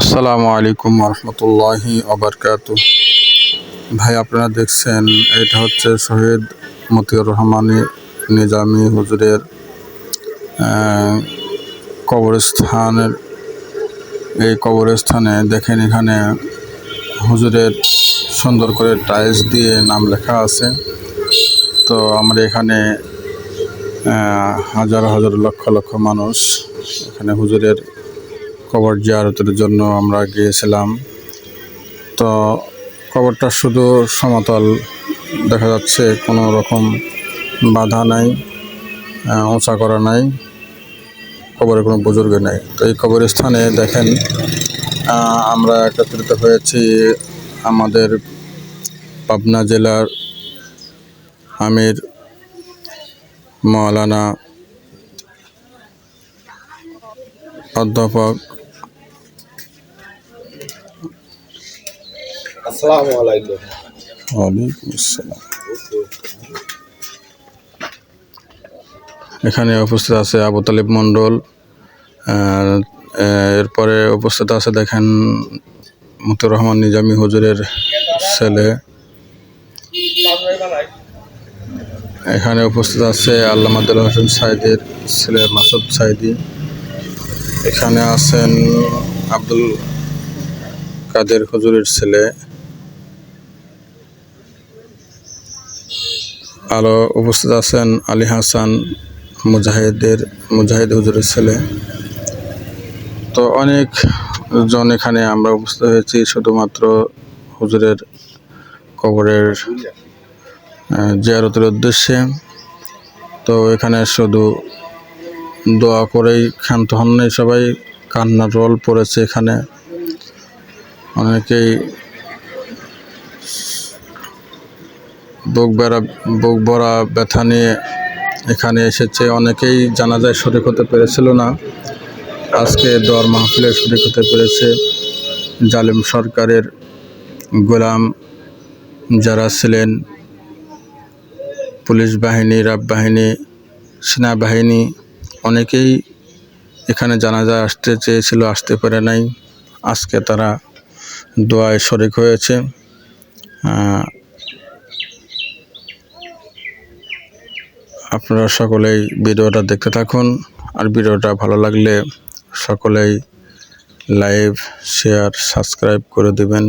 আসসালামু আলাইকুম রহমতুল্লাহি আবরকাত ভাই, আপনারা দেখছেন, এটা হচ্ছে শহীদ মতিউর রহমানী নিজামী হুজুরের কবরস্থানের, এই কবরস্থানে দেখেন এখানে হুজুরের সুন্দর করে টাইলস দিয়ে নাম লেখা আছে। তো আমরা এখানে হাজার হাজার লক্ষ লক্ষ মানুষ এখানে হুজুরের কবর জিয়ারতের জন্য আমরা গিয়েছিলাম। তো কবরটা শুধু সমতল দেখা যাচ্ছে, কোনো রকম বাধা নাই উঁচা করা নাই, কবরে কোনো বুজুর্গ নেই। তো এই কবরস্থানে দেখেন আমরা একত্রিত হয়েছি আমাদের পাবনা জেলার আমির, মৌলানা অধ্যাপক আসসালামু আলাইকুম। আসসালাম। এখানে উপস্থিত আছে আবু তালিব আহ, এরপরে উপস্থিত আছে দেখেন মতুর রহমান নিজামী হুজুরের ছেলে। এখানে উপস্থিত আছে আল্লামাদুল হোসেন সাইদের ছেলে মাসুদ সাইদি। এখানে আছেন আব্দুল কাদের হুজুরের ছেলে। আরও উপস্থিত আছেন আলী হাসান, মুজাহিদের, মুজাহিদ হুজুরের ছেলে। তো অনেক জন এখানে আমরা উপস্থিত হয়েছি, শুধুমাত্র হুজুরের কবরের জিয়ারতের উদ্দেশ্যে। তো এখানে শুধু দোয়া করেই ক্ষান্ত হন সবাই, কান্নার রোল পড়েছে এখানে। অনেকেই বুক বেড়া, বুক ভরা ব্যথা নিয়ে এখানে এসেছে। অনেকেই জানাজায় শরিক হতে পেরেছিল না। আজকে দর মাহফিলে শরিক হতে পেরেছে জালিম সরকারের গোলাম যারা ছিলেন, পুলিশ বাহিনী, রাব বাহিনী, সেনাবাহিনী, অনেকেই এখানে জানাজা আসতে চেয়েছিল, আসতে পারে নাই। আজকে তারা দোয়ায় শরিক হয়েছে। আপনারা সকলেই ভিডিওটা দেখতে থাকুন। আর ভিডিওটা ভালো লাগলে সকলেই লাইভ, শেয়ার, সাবস্ক্রাইব করে দেবেন।